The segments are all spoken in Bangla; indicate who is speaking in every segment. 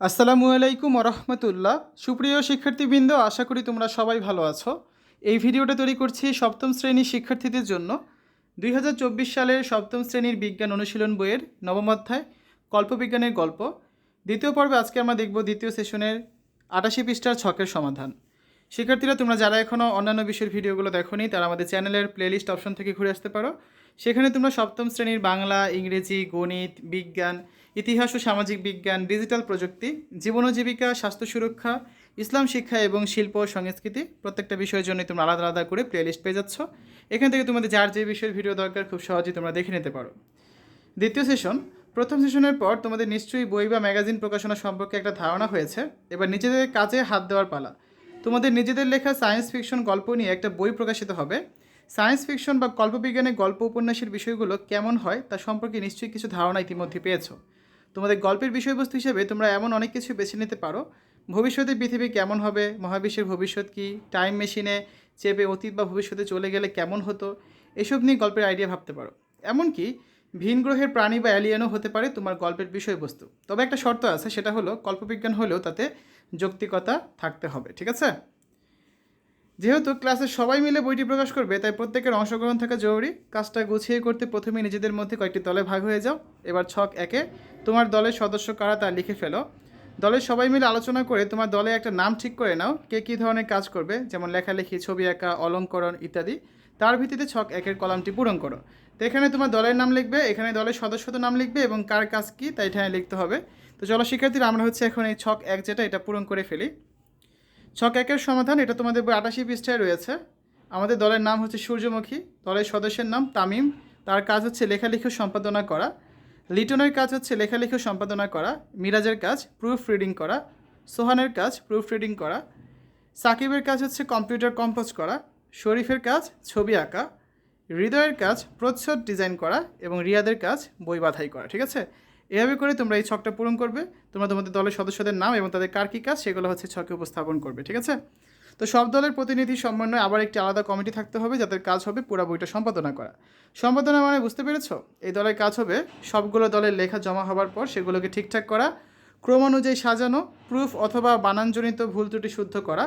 Speaker 1: আসসালামু আলাইকুম রহমতুল্লাহ সুপ্রিয় শিক্ষার্থীবৃন্দ, আশা করি তোমরা সবাই ভালো আছো। এই ভিডিওটা তৈরি করছি সপ্তম শ্রেণির শিক্ষার্থীদের জন্য। দুই হাজার চব্বিশ সালের সপ্তম শ্রেণির বিজ্ঞান অনুশীলন বইয়ের নবম অধ্যায়, কল্পবিজ্ঞানের গল্প। দ্বিতীয় পর্বে আজকে আমরা দেখব দ্বিতীয় সেশনের আটাশি পৃষ্ঠার ছকের সমাধান। শিক্ষার্থীরা, তোমরা যারা এখনও অন্যান্য বিষয়ের ভিডিওগুলো দেখোনি, তারা আমাদের চ্যানেলের প্লেলিস্ট অপশন থেকে ঘুরে আসতে পারো। সেখানে তোমরা সপ্তম শ্রেণির বাংলা, ইংরেজি, গণিত, বিজ্ঞান, ইতিহাস ও সামাজিক বিজ্ঞান ডিজিটাল প্রযুক্তি, জীবন জীবিকা, স্বাস্থ্য সুরক্ষা, ইসলাম শিক্ষা এবং শিল্প সংস্কৃতি প্রত্যেকটা বিষয়ের জন্য তোমরা আলাদা আলাদা করে প্লেলিস্ট পেয়ে যাচ্ছ। এখান থেকে তোমাদের যার যে বিষয়ের ভিডিও দরকার, খুব সহজেই তোমরা দেখে নিতে পারো। দ্বিতীয় সেশন প্রথম সেশনের পর তোমাদের নিশ্চয়ই বই বা ম্যাগাজিন প্রকাশনা সম্পর্কে একটা ধারণা হয়েছে। এবার নিজেদের কাজে হাত দেওয়ার পালা। তোমাদের নিজেদের লেখা সায়েন্স ফিকশন গল্প নিয়ে একটা বই প্রকাশিত হবে। সায়েন্স ফিকশন বা কল্পবিজ্ঞানের গল্প উপন্যাসের বিষয়গুলো কেমন হয় তা সম্পর্কে নিশ্চয়ই কিছু ধারণা ইতিমধ্যে পেয়েছ। তোমাদের গল্পের বিষয়বস্তু হিসেবে তোমরা এমন অনেক কিছু বেছে নিতে পারো। ভবিষ্যতে পৃথিবী কেমন হবে, মহাবিশ্বের ভবিষ্যৎ কী টাইম মেশিনে চেপে অতীত বা ভবিষ্যতে চলে গেলে কেমন হতো, এসব নিয়ে গল্পের আইডিয়া ভাবতে পারো। এমনকি ভিন গ্রহের প্রাণী বা অ্যালিয়েনও হতে পারে তোমার গল্পের বিষয়বস্তু। তবে একটা শর্ত আছে, সেটা হলো কল্পবিজ্ঞান হলেও তাতে যৌক্তিকতা থাকতে হবে, ঠিক আছে? যেহেতু ক্লাসে সবাই মিলে বইটি প্রকাশ করবে, তাই প্রত্যেকের অংশগ্রহণ থাকা জরুরি। কাজটা গুছিয়ে করতে প্রথমে নিজেদের মধ্যে কয়েকটি দলে ভাগ হয়ে যাও। এবার ছক একে, তোমার দলের সদস্য কারা তা লিখে ফেলো। দলের সবাই মিলে আলোচনা করে তোমার দলে একটা নাম ঠিক করে নাও, কে কী ধরনের কাজ করবে, যেমন লেখালেখি, ছবি আঁকা, অলঙ্করণ ইত্যাদি। তার ভিত্তিতে ছক একের কলামটি পূরণ করো। তো এখানে তোমার দলের নাম লিখবে, এখানে দলের সদস্যদের নাম লিখবে এবং কার কাজ কী, তা এখানে লিখতে হবে। তো চলো, শিক্ষার্থীরা, আমরা হচ্ছে এখন এই ছক এক যেটা, এটা পূরণ করে ফেলি। ছক একের সমাধান, এটা তোমাদের বই আটাশি পৃষ্ঠায় রয়েছে। আমাদের দলের নাম হচ্ছে সূর্যমুখী, দলের সদস্যের নাম তামিম, তার কাজ হচ্ছে লেখালেখি সম্পাদনা করা। লিটনের কাজ হচ্ছে লেখালেখি সম্পাদনা করা, মিরাজের কাজ প্রুফ রিডিং করা, সোহানের কাজ প্রুফ রিডিং করা। সাকিবের কাজ হচ্ছে কম্পিউটার কম্পোজ করা, শরীফের কাজ ছবি আঁকা, হৃদয়ের কাজ প্রচ্ছদ ডিজাইন করা এবং রিয়াদের কাজ বই বাধাই করা, ঠিক আছে? এভাবে করে তোমরা এই ছকটা পূরণ করবে। তোমরা তোমাদের দলের সদস্যদের নাম এবং তাদের কার কী কাজ সেগুলো হচ্ছে ছকে উপস্থাপন করবে, ঠিক আছে? তো সব দলের প্রতিনিধি সমন্বয়ে আবার একটি আলাদা কমিটি থাকতে হবে যাদের কাজ হবে পুরো বইটা সম্পাদনা করা। সম্পাদনা মানে বুঝতে পেরেছ? এই দলের কাজ হবে সবগুলো দলের লেখা জমা হবার পর সেগুলোকে ঠিকঠাক করা, ক্রম অনুযায়ী সাজানো প্রুফ অথবা বানানজনিত ভুল ত্রুটি শুদ্ধ করা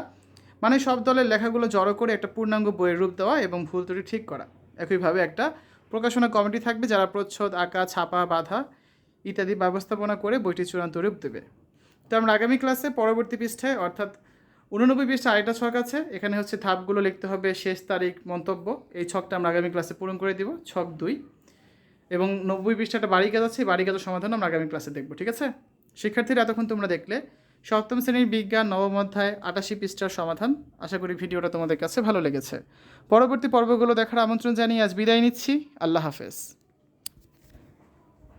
Speaker 1: মানে সব দলের লেখাগুলো জড়ো করে একটা পূর্ণাঙ্গ বইয়ের রূপ দেওয়া এবং ভুল ত্রুটি ঠিক করা। একইভাবে একটা প্রকাশনা কমিটি থাকবে যারা প্রচ্ছদ, আঁকা, ছাপা, বাঁধা ইত্যাদি ব্যবস্থাপনা করে বইটি চূড়ান্ত রূপ দেবে। তো আমরা আগামী ক্লাসে পরবর্তী পৃষ্ঠায়, অর্থাৎ উননব্বই পৃষ্ঠা আরেকটা ছক আছে, এখানে হচ্ছে ধাপগুলো লিখতে হবে শেষ তারিখ মন্তব্য। এই ছকটা আমরা আগামী ক্লাসে পূরণ করে দিব, ছক দুই। এবং নব্বই পৃষ্ঠাটা বাড়ি কাজ আছে বাড়ি কাজের সমাধান আমরা আগামী ক্লাসে দেখব, ঠিক আছে? শিক্ষার্থীরা, এতক্ষণ তোমরা দেখলে সপ্তম শ্রেণির বিজ্ঞান, নবম অধ্যায়, আটাশি পৃষ্ঠার সমাধান। আশা করি ভিডিওটা তোমাদের কাছে ভালো লেগেছে। পরবর্তী পর্বগুলো দেখার আমন্ত্রণ জানিয়ে আজ বিদায় নিচ্ছি। আল্লাহ হাফেজ।